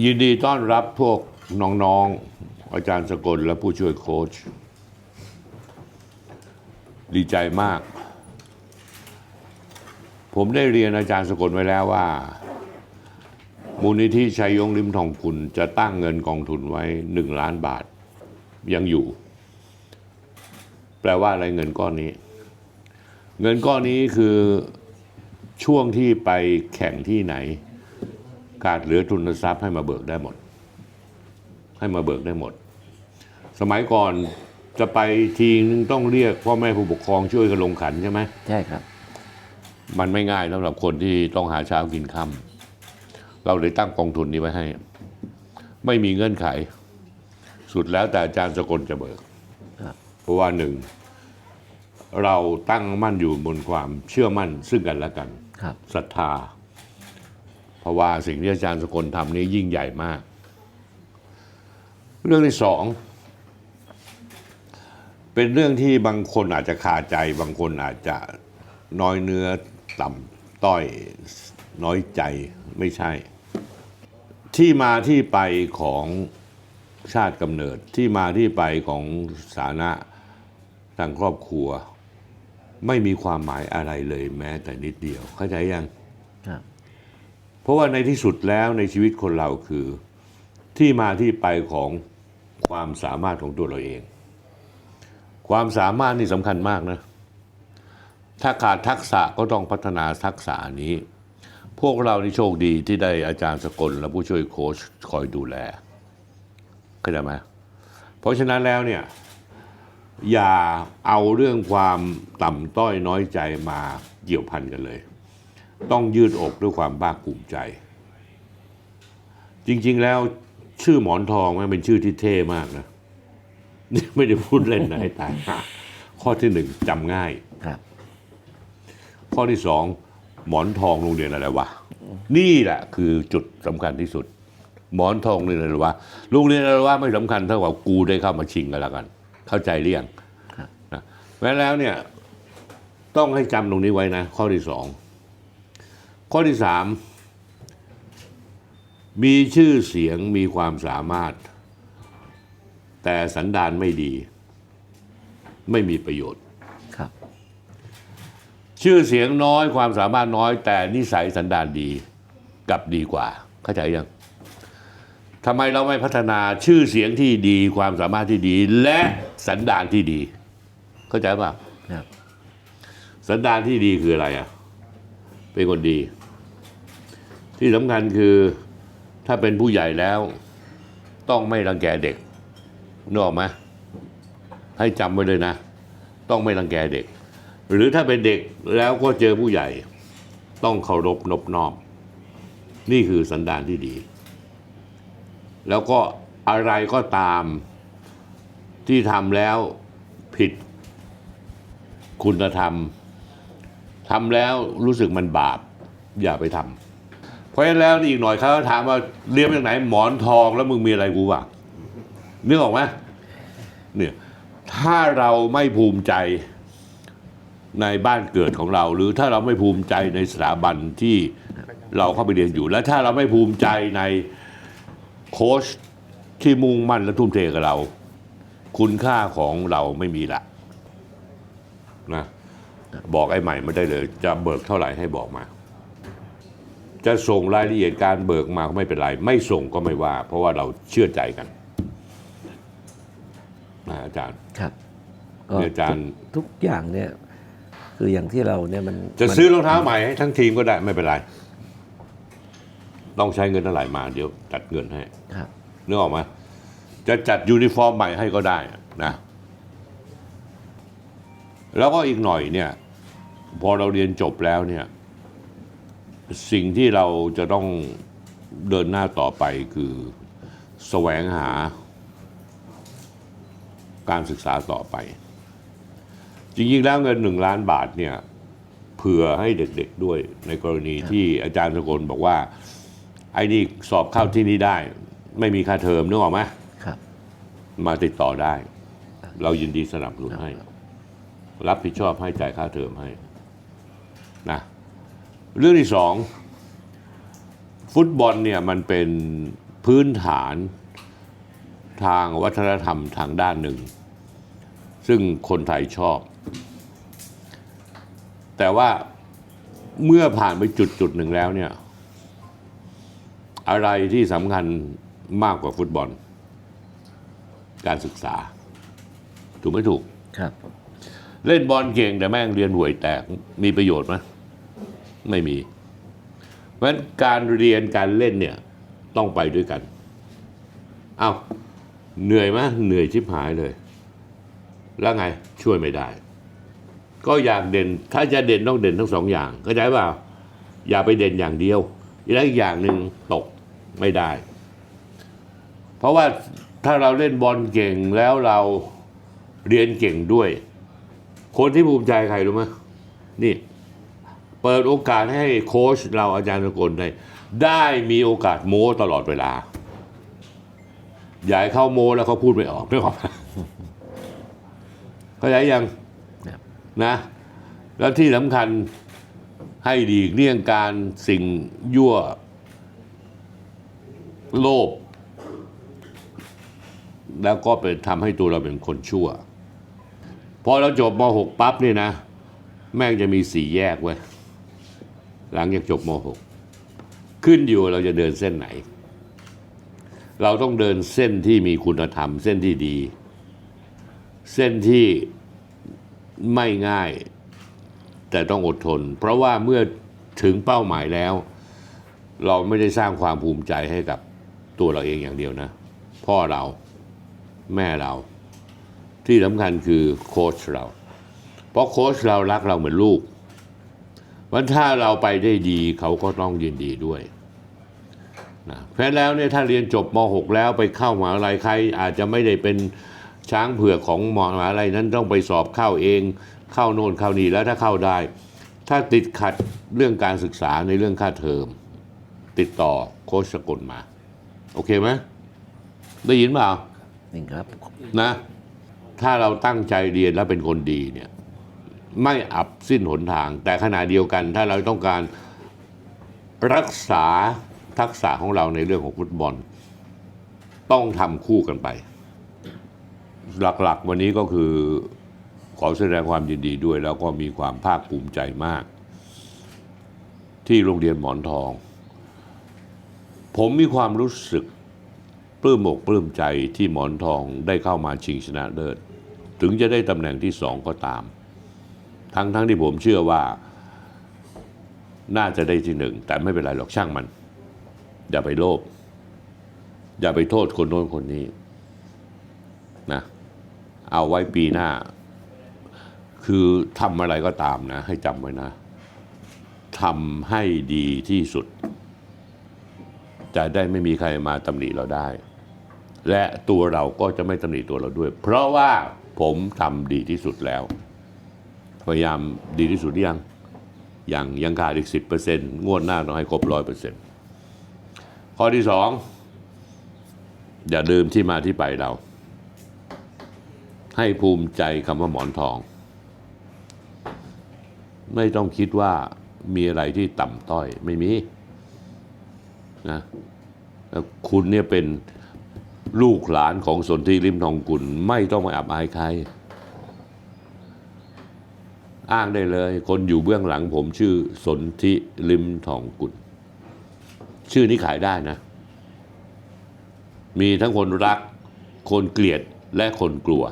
ยินดีต้อนรับพวกน้องๆ อาจารย์สกลและผู้ช่วยโค้ชดีใจมาก ผมได้เรียนอาจารย์สกลไว้แล้วว่า มูลนิธิชัยยงริมทองคุณจะตั้งเงินกองทุนไว้หนึ่งล้านบาทยังอยู่ แปลว่าอะไรเงินก้อนนี้ เงินก้อนนี้คือช่วงที่ไปแข่งที่ไหน ขาดเหลือทุนทรัพย์ให้มาเบิกได้หมด ให้มาเบิกได้หมด สมัยก่อนจะไปทีนึงต้องเรียกพ่อแม่ผู้ปกครองช่วยกันลงขันใช่ไหมใช่ครับ มันไม่ง่ายสำหรับคนที่ต้องหาเช้ากินค่ำเราเลยตั้งกองทุนนี้ไว้ให้ ไม่มีเงื่อนไข สุดแล้วแต่อาจารย์สกลจะเบิกครับเพราะว่าหนึ่งเราตั้งมั่นอยู่บนความเชื่อมั่นซึ่งกันและกันครับศรัทธา เพราะว่าสิ่งที่อาจารย์สกลทำนี้ยิ่งใหญ่มาก เรื่องที่สองเป็นเรื่องที่บางคนอาจจะคาใจ บางคนอาจจะน้อยเนื้อต่ำต้อยน้อยใจไม่ใช่ ที่มาที่ไปของชาติกำเนิดที่มาที่ไปของสถานะทางครอบครัว ไม่มีความหมายอะไรเลยแม้แต่นิดเดียว เข้าใจยังครับ เพราะว่าในที่สุดแล้วในชีวิตคนเราคือที่มาที่ไปของความสามารถของตัวเราเอง ความสามารถนี่สำคัญมากนะ ถ้าขาดทักษะก็ต้องพัฒนาทักษะนี้ พวกเรานี่โชคดีที่ได้อาจารย์สกลและผู้ช่วยโค้ชคอยดูแลเข้าใจไหมเพราะฉะนั้นแล้วเนี่ยอย่าเอาเรื่องความต่ำต้อยน้อยใจมาเกี่ยวพันกันเลย ต้องยืดอกด้วยความภาคภูมิใจ จริงๆแล้วชื่อหมอนทองมันเป็นชื่อที่เท่มากนะนี่ไม่ได้พูดเล่นนะให้ตายห่าข้อที่หนึ่งจำง่ายครับข้อที่สองหมอนทองโรงเรียนอะไรวะนี่แหละคือจุดสำคัญที่สุด หมอนทองโรงเรียนอะไรวะโรงเรียนอะไรวะไม่สำคัญเท่ากับกูได้เข้ามาชิงกันแล้วกัน เข้าใจเรียงครับนะแม้แล้วเนี่ย ต้องให้จำตรงนี้ไว้นะข้อที่สอง ข้อที่สามมีชื่อเสียงมีความสามารถ แต่สันดานไม่ดี ไม่มีประโยชน์ครับ ชื่อเสียงน้อยความสามารถน้อย แต่นิสัยสันดานดีกลับดีกว่า เข้าใจยังทำไมเราไม่พัฒนาชื่อเสียงที่ดี ความสามารถที่ดี และสันดานที่ดี เข้าใจป่ะครับสันดานที่ดีคืออะไรอะ เป็นคนดี ที่สำคัญคือถ้าเป็นผู้ใหญ่แล้ว ต้องไม่รังแกเด็กนึกออกไหมให้จำไว้เลยนะ ต้องไม่รังแกเด็ก หรือถ้าเป็นเด็กแล้วก็เจอผู้ใหญ่ ต้องเคารพนบนอบ นี่คือสันดานที่ดี แล้วก็อะไรก็ตามที่ทำแล้วผิดคุณธรรมทำแล้วรู้สึกมันบาป อย่าไปทำ เพราะฉะนั้นแล้วอีกหน่อยเขาถามว่าเรียนมาจากไหนหมอนทองแล้วมึงมีอะไรกูวะนึกออกไหมเนี่ยถ้าเราไม่ภูมิใจในบ้านเกิดของเรา หรือถ้าเราไม่ภูมิใจในสถาบันที่เราเข้าไปเรียนอยู่ และถ้าเราไม่ภูมิใจในโค้ชที่มุ่งมั่นและทุ่มเทกับเรา คุณค่าของเราไม่มีละนะบอกไอ้ใหม่ไม่ได้เลย จะเบิกเท่าไหร่ให้บอกมา จะส่งรายละเอียดการเบิกมาก็ไม่เป็นไร ไม่ส่งก็ไม่ว่า เพราะว่าเราเชื่อใจกันนะอาจารย์ครับก็เนี่ยอาจารย์ทุกทุกอย่างเนี่ย คืออย่างที่เราเนี่ยมันจะมันซื้อรองเท้าใหม่ให้ทั้งทีมก็ได้ไม่เป็นไร ต้องใช้เงินเท่าไหร่มาเดี๋ยวจัดเงินให้ครับนึกออกไหมจะจัดยูนิฟอร์มใหม่ให้ก็ได้นะแล้วก็อีกหน่อยเนี่ย พอเราเรียนจบแล้วเนี่ย สิ่งที่เราจะต้องเดินหน้าต่อไปคือแสวงหาการศึกษาต่อไป จริงๆแล้วเงินหนึ่งล้านบาทเนี่ยเผื่อให้เด็กๆด้วยในกรณีที่อาจารย์สกลบอกว่า ไอ้นี่สอบเข้าที่นี่ได้ ไม่มีค่าเทอมนึกออกไหมครับ มาติดต่อได้ เรายินดีสนับสนุนให้ รับผิดชอบให้จ่ายค่าเทอมให้นะ เรื่องที่สองฟุตบอลเนี่ยมันเป็นพื้นฐานทางวัฒนธรรมทางด้านหนึ่ง ซึ่งคนไทยชอบ แต่ว่าเมื่อผ่านไปจุดจุดหนึ่งแล้วเนี่ยอะไรที่สำคัญมากกว่าฟุตบอล การศึกษา ถูกไม่ถูก ครับ เล่นบอลเก่งแต่แม่งเรียนห่วยแตกมีประโยชน์ไหม ไม่มี เพราะฉะนั้นการเรียนการเล่นเนี่ยต้องไปด้วยกัน เอาเหนื่อยไหมเหนื่อยชิบหายเลย แล้วไงช่วยไม่ได้ ก็อยากเด่นถ้าจะเด่นต้องเด่นทั้งสองอย่างเข้าใจเปล่าอย่าไปเด่นอย่างเดียวแล้วอีกอย่างหนึ่งตกไม่ได้ เพราะว่าถ้าเราเล่นบอลเก่งแล้วเราเรียนเก่งด้วย คนที่ภูมิใจใครรู้ไหมนี่ เปิดโอกาสให้โค้ชเราอาจารย์สกลได้ได้มีโอกาสโม้ตลอดเวลาอย่าให้เข้าโม้แล้วเขาพูดไม่ออกไม่ออกเข้าใจยังครับนะ แล้วที่สำคัญให้ดีกเลี่ยงการสิ่งยั่ว โลภแล้วก็เป็นทำให้ตัวเราเป็นคนชั่ว พอเราจบม .6 ปั๊บเนี่ยนะ แม่งจะมีสี่แยกเว้ย หลังจากจบม .6 ขึ้นอยู่เราจะเดินเส้นไหน เราต้องเดินเส้นที่มีคุณธรรม เส้นที่ดี เส้นที่ไม่ง่าย แต่ต้องอดทน เพราะว่าเมื่อถึงเป้าหมายแล้ว เราไม่ได้สร้างความภูมิใจให้กับตัวเราเองอย่างเดียวนะ พ่อเราแม่เรา ที่สำคัญคือโค้ชเรา เพราะโค้ชเรารักเราเหมือนลูก วันถ้าเราไปได้ดีเขาก็ต้องยินดีด้วยนะเพราะแล้วเนี่ยถ้าเรียนจบม .6 แล้วไปเข้ามหาลัยใครอาจจะไม่ได้เป็นช้างเผือกของมหาลัยนั้นต้องไปสอบเข้าเอง เข้าโน่นเข้านี่แล้วถ้าเข้าได้ ถ้าติดขัดเรื่องการศึกษาในเรื่องค่าเทอม ติดต่อโค้ชสกลมา โอเคไหมได้ยินเปล่านี่ครับนะ ถ้าเราตั้งใจเรียนแล้วเป็นคนดีเนี่ย ไม่อับสิ้นหนทาง แต่ขณะเดียวกันถ้าเราต้องการรักษาทักษะของเราในเรื่องของฟุตบอล ต้องทำคู่กันไป หลักๆ วันนี้ก็คือขอแสดงความยินดีด้วย แล้วก็มีความภาคภูมิใจมาก ที่โรงเรียนหมอนทอง ผมมีความรู้สึกปลื้มอกปลื้มใจที่หมอนทองได้เข้ามาชิงชนะเลิศถึงจะได้ตำแหน่งที่สองก็ตาม ทั้งทั้งที่ผมเชื่อว่าน่าจะได้ที่หนึ่ง แต่ไม่เป็นไรหรอกช่างมัน อย่าไปโลภอย่าไปโทษคนโน้นคนนี้นะเอาไว้ปีหน้า คือทำอะไรก็ตามนะ ให้จำไว้นะทำให้ดีที่สุด จะได้ไม่มีใครมาตำหนิเราได้ และตัวเราก็จะไม่ตำหนิตัวเราด้วย เพราะว่าผมทำดีที่สุดแล้ว พยายามดีที่สุดหรือยังยังยังขาดอีกสิบเปอร์เซ็นต์งวดหน้าต้องให้ครบร้อยเปอร์เซ็นต์ข้อที่สองอย่าลืมที่มาที่ไปเรา ให้ภูมิใจคำว่าหมอนทอง ไม่ต้องคิดว่ามีอะไรที่ต่ำต้อยไม่มีนะคุณเนี่ยเป็นลูกหลานของสนธิริมทองกุลไม่ต้องมาอับอายใคร อ้างได้เลย คนอยู่เบื้องหลังผมชื่อสนธิลิมทองกุลชื่อนี้ขายได้นะ มีทั้งคนรัก คนเกลียดและคนกลัว